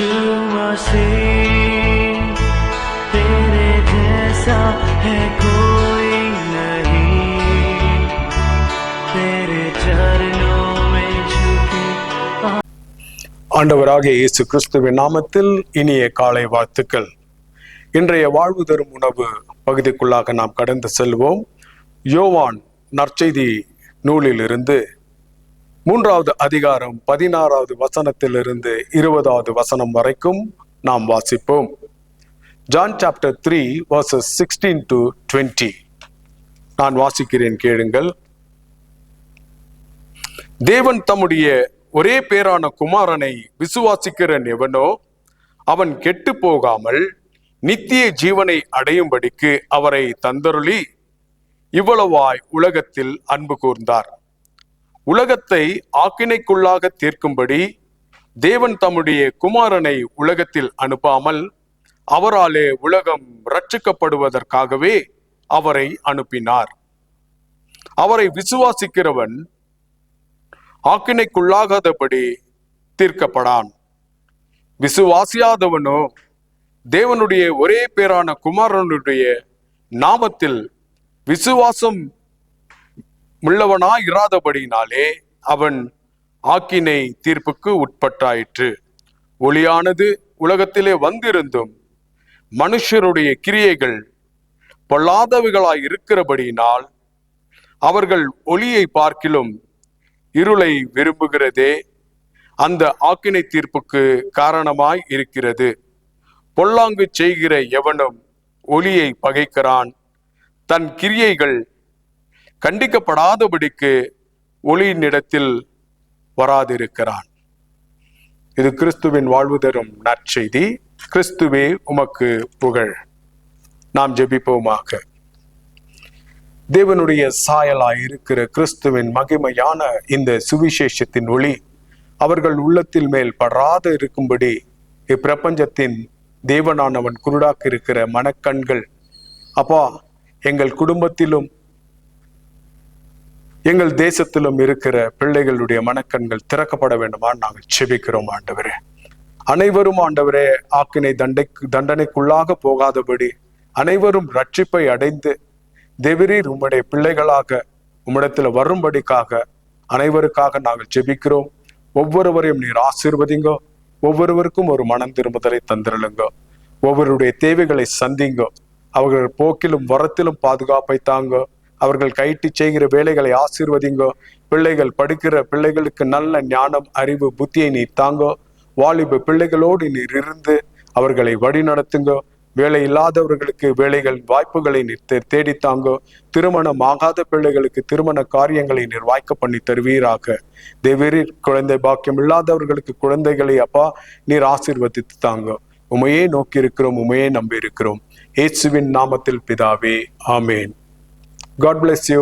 से तेरे जैसा है कोई नहीं तेरे चरणों में झुके ஆண்டவராகிய இயேசு கிறிஸ்துவின் நாமத்தில் இனிய காலை வாழ்த்துக்கள் இன்றைய வாழ்வு தரும் உணவு பகுதிக்குள்ளாக நாம் கடந்து செல்வோம் யோவான் நற்செய்தி நூலிலிருந்து மூன்றாவது அதிகாரம் பதினாறாவது வசனத்திலிருந்து இருபதாவது வசனம் வரைக்கும் நாம் வாசிப்போம். John chapter three verses sixteen to twenty. நான் வாசிக்கிறேன் கேளுங்கள். தேவன் தம்முடைய ஒரே பேரான குமாரனை விசுவாசிக்கிறன் எவனோ அவன் கெட்டு போகாமல் நித்திய ஜீவனை அடையும்படிக்கு அவரை தந்தருளி இவ்வளவாய் உலகத்தில் அன்பு கூர்ந்தார். உலகத்தை ஆக்கினைக்குள்ளாக தீர்க்கும்படி தேவன் தம்முடைய குமாரனை உலகத்தில் அனுப்பாமல் அவராலே உலகம் ரட்சிக்கப்படுவதற்காகவே அவரை அனுப்பினார். அவரை விசுவாசிக்கிறவன் ஆக்கினைக்குள்ளாகாதபடி தீர்க்கப்படான். விசுவாசியாதவனோ தேவனுடைய ஒரே பேரான குமாரனுடைய நாமத்தில் விசுவாசம் உள்ளவனா இராதபடினாலே அவன் ஆக்கினை தீர்ப்புக்கு உட்பட்டாயிற்று. ஒளியானது உலகத்திலே வந்திருந்தும் மனுஷருடைய கிரியைகள் பொல்லாதவைகளாய் இருக்கிறபடியினால் அவர்கள் ஒளியை பார்க்கிலும் இருளை விரும்புகிறதே அந்த ஆக்கினை தீர்ப்புக்கு காரணமாய் இருக்கிறது பொல்லாங்கு செய்கிற எவனும் ஒளியை பகைக்கிறான். தன் கிரியைகள் கண்டிக்கப்படாதபடிக்கு ஒளியினிடத்தில் வராதிருக்கிறான். இது கிறிஸ்துவின் வாழ்வு தரும் நற்செய்தி. கிறிஸ்துவே உமக்கு புகழ். நாம் ஜெபிப்போமாக. தேவனுடைய சாயலாய் இருக்கிற கிறிஸ்துவின் மகிமையான இந்த சுவிசேஷத்தின் ஒளி அவர்கள் உள்ளத்தில் மேல் படாத இருக்கும்படி இப்பிரபஞ்சத்தின் தேவனானவன் குருடாக்கு இருக்கிற மனக்கண்கள் அப்பா எங்கள் குடும்பத்திலும் எங்கள் தேசத்திலும் இருக்கிற பிள்ளைகளுடைய மனக்கண்கள் திறக்கப்பட வேண்டுமா நாங்கள் செபிக்கிறோம் ஆண்டவரே. அனைவரும் ஆண்டவரே ஆக்கினை தண்டை தண்டனைக்குள்ளாக போகாதபடி அனைவரும் ரட்சிப்பை அடைந்து தேவரீர் உம்முடைய பிள்ளைகளாக உம்மிடத்துல வரும்படிக்காக அனைவருக்காக நாங்கள் ஜெபிக்கிறோம் ஒவ்வொருவரையும் நீர் ஆசீர்வதிங்கோ ஒவ்வொருவருக்கும் ஒரு மனம் திரும்புதலை தந்திருளுங்கோ ஒவ்வொருடைய தேவைகளை சந்திங்கோ அவர்கள் போக்கிலும் வரத்திலும் பாதுகாப்பை தாங்கோ அவர்கள் கைட்டு செய்கிற வேலைகளை ஆசீர்வதிங்கோ பிள்ளைகள் படுக்கிற பிள்ளைகளுக்கு நல்ல ஞானம் அறிவு புத்தியை நீர் தாங்கோ வாலிப பிள்ளைகளோடு நீர் இருந்து அவர்களை வழி நடத்துங்கோ வேலை இல்லாதவர்களுக்கு வேலைகள் வாய்ப்புகளை நீர் தே- தேடித்தாங்கோ திருமணம் ஆகாத பிள்ளைகளுக்கு திருமண காரியங்களை நீர் வாய்க்க பண்ணி தருவீராக. தேவரீர் குழந்தை பாக்கியம் இல்லாதவர்களுக்கு குழந்தைகளை அப்பா நீர் ஆசீர்வதித்து தாங்கோ. உமையே நோக்கி இருக்கிறோம் உமையே நம்பி இருக்கிறோம் இயேசுவின் நாமத்தில் பிதாவே ஆமேன். God bless you